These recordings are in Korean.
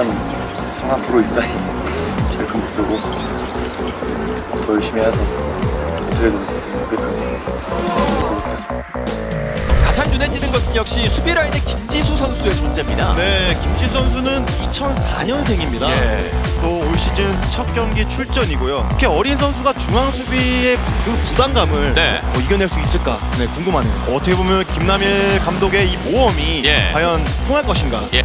일단 성남 프로 입단이 제일 큰 목표고 더 열심히 해서 어떻게든 가장 눈에 띄는 것은 역시 수비 라인의 김지수 선수의 존재입니다. 네, 김치 선수는 2004년생입니다. 예. 또올 시즌 첫 경기 출전이고요. 이렇게 어린 선수가 중앙 수비의 그 부담감을 네. 어, 이겨낼 수 있을까? 네, 궁금하네요. 어떻게 보면 김남일 감독의 이 모험이 예. 과연 통할 것인가? 예.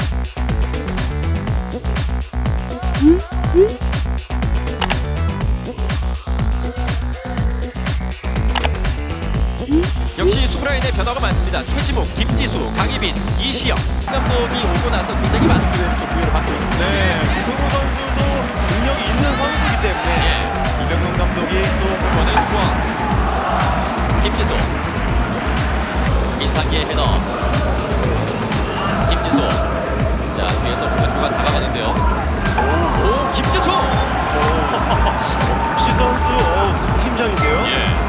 최지목, 김지수, 강희빈, 이시영 감독이 오고 나서 굉장히 많은 기회를 또 부여를 받고 있습니다. 네, 김승우 선수도 능력이 있는 선수이기 때문에 예. 이병용 감독이 또 이번엔 수원 김지수 민상기의 헤더 김지수 자 뒤에서 문현구가 다가가는데요 오, 김지수 어, 김치 선수 어, 강심장인데요. 예.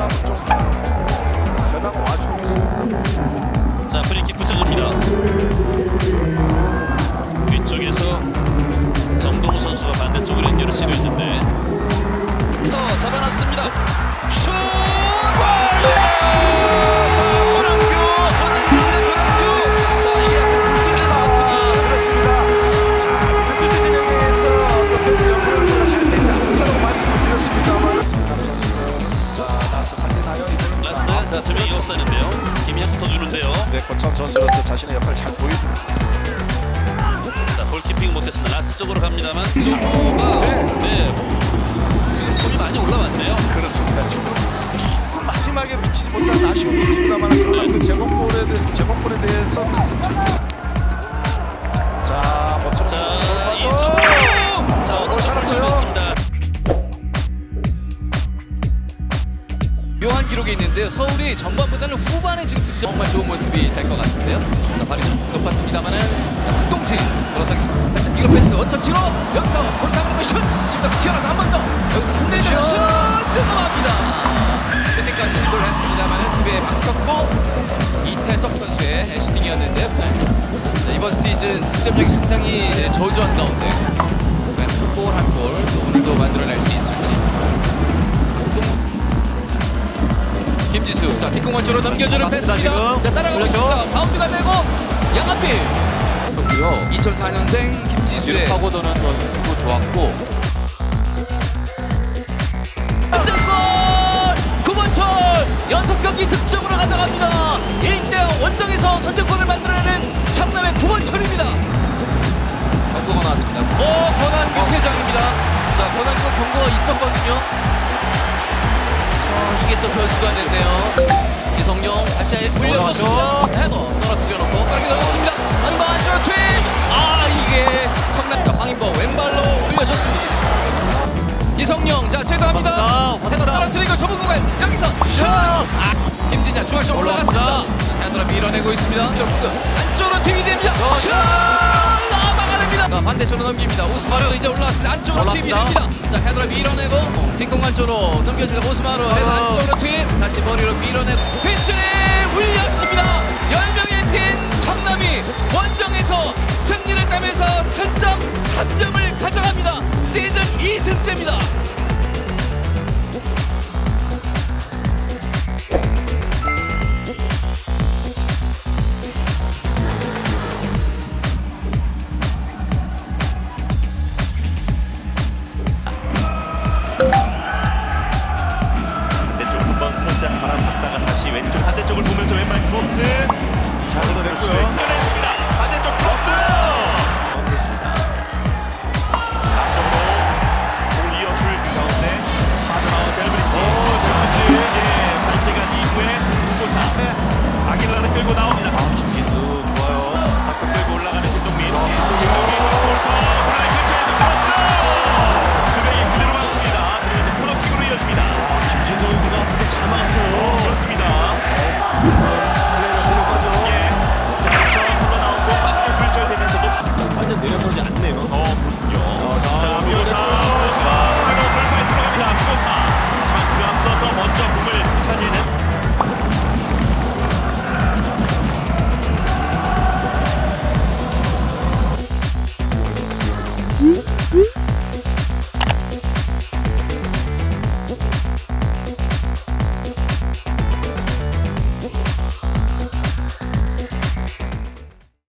성남 못했습니다 라스 쪽으로 갑니다만 정호가 네 지금 폼이 많이 올라왔네요 그렇습니다. 지금 조금 마지막에 미치지 못한 아쉬움이 있습니다만 그러나 그 제공골에 대- 제공골에 대해서 가슴 칠 자, 모처럼 자 이수 자 오늘 살았어요. 습니다 묘한 기록이 있는데요. 서울이 전반보다는 후반에 지금 득점 정말 좋은 모습이 될 것 같은데요. 자, 발이 좀 높았습니다만은 박동진 돌아서기 살짝 뒤로 패스 원터치로 여기서 거 슛! 수비가 튀어나서 한 번 더 여기서 흔들면 슛! 득점합니다. 그때까지 시도를 했습니다만은 수비에 막혔고 이태석 선수의 슈팅이었는데요. 자, 이번 시즌 득점력이 상당히 저조한 가운데 골한골 또 오늘도 만들어낼 수 있을지 김지수 자 뒷공간 쪽으로 넘겨주는 패스입니다 지금. 자 따라가고. 있습니다 바운드가 되고 양한필 선수요. 2004년생 김지수의 파고 도는 선수도 좋았고. 선제골 구본철 연속 경기 득점으로 가져갑니다. 1대0 원정에서 선제골을 만들어내는 창남의 구본철입니다. 경고가 나왔습니다. 오 권한규 회장입니다. 자 권한규가 경고가 있었거든요. 자 이게 또 변수가 됐네요. 이성용 다시 올려줬습니다 이성용 자 쇄도합니다. 헤더 떨어뜨리고 좁은 공간 여기서 슛! 아, 김진야 중앙쪽 올라갔습니다. 자, 헤더로 밀어내고 있습니다. 저, 안쪽으로 투입이 됩니다. 슛! 아, 막아냅니다. 자, 반대쪽으로 넘깁니다. 오스마르 이제 올라왔습니다. 안쪽으로 투입이 됩니다. 자 헤더로 밀어내고 어, 뒷공간 쪽으로 넘겨주는 오스마르 헤더 안쪽으로 투입 다시 머리로 밀어내고 휘슬이 울렸습니다. 10명의 팀 성남이 원정에서 승리를 따면서 승점 3점을 가져갑니다 시즌 이승재입니다.